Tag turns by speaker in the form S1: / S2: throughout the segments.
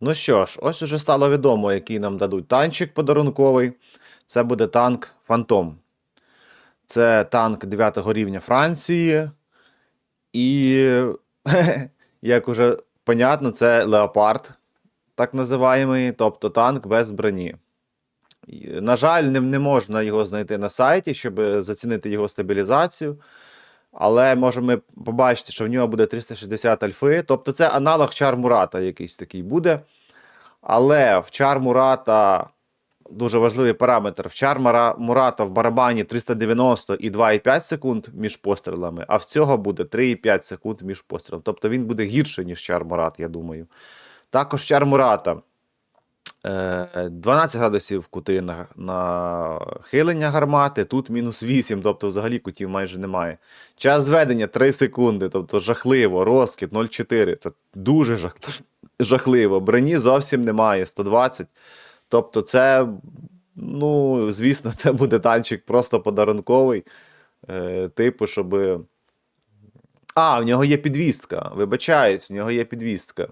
S1: Ну що ж, ось уже стало відомо, який нам дадуть танчик подарунковий. Це буде танк Фантом. Це танк 9 рівня Франції. І, як уже понятно, це Леопард, так називаємий, тобто танк без броні. На жаль, не, можна його знайти на сайті, щоб зацінити його стабілізацію. Але можемо побачити, що в нього буде 360 альфи. Тобто це аналог Чар Мурата якийсь такий буде. Але в Чар Мурата дуже важливий параметр. В Чар Мурата в барабані 390 і 2,5 секунд між пострілами, а в цього буде 3,5 секунд між пострілами. Тобто він буде гірше, ніж Чар Мурат, я думаю. Також Чар Мурата. Е, 12 градусів кути на, на хилення гармати, тут мінус 8, тобто взагалі кутів майже немає. Час зведення 3 секунди, тобто жахливо, розкид 0,4. Це дуже жах... жахливо. Броні зовсім немає, 120. Тобто, це, ну, звісно, це буде танчик просто подарунковий. Е, типу, щоб. А, в нього є підвістка. Вибачаюсь, в нього є підвістка.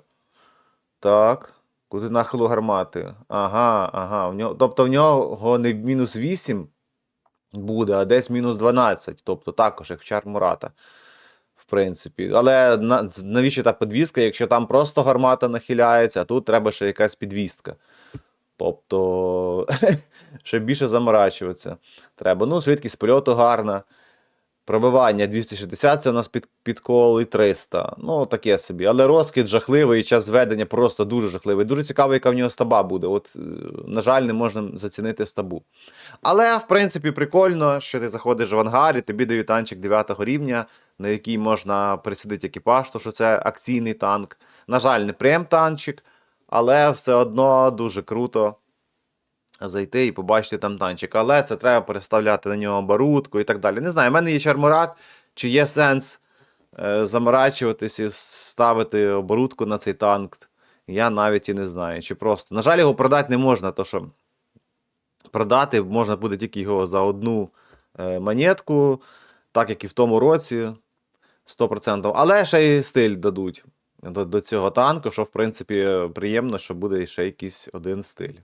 S1: Так. Куди нахилу гармати? Ага, ага. В нього, тобто в нього не мінус 8 буде, а десь мінус 12. Тобто також, як в Чар Мурата. В принципі. Але на, навіщо та підвістка, якщо там просто гармата нахиляється, а тут треба ще якась підвістка. Тобто, ще більше заморачуватися треба. Ну, швидкість польоту гарна. Пробивання 260 це у нас під, підкол і 300. Ну, таке собі. Але розкид жахливий, і час зведення просто дуже жахливий. Дуже цікаво, яка в нього стаба буде. От, е, на жаль, не можна зацінити стабу. Але, в принципі, прикольно, що ти заходиш в ангар і тобі дають танчик 9 рівня, на який можна присадити екіпаж, то що це акційний танк. На жаль, не прем-танчик, але все одно дуже круто зайти і побачити там танчик. Але це треба переставляти на нього оборудку і так далі. Не знаю, в мене є чармурат, чи є сенс е, заморачуватись і ставити оборудку на цей танк. Я навіть і не знаю. Чи просто. На жаль, його продати не можна, то що продати можна буде тільки його за одну е, монетку, так як і в тому році 100%. Але ще й стиль дадуть до, до цього танку, що в принципі приємно, що буде ще якийсь один стиль.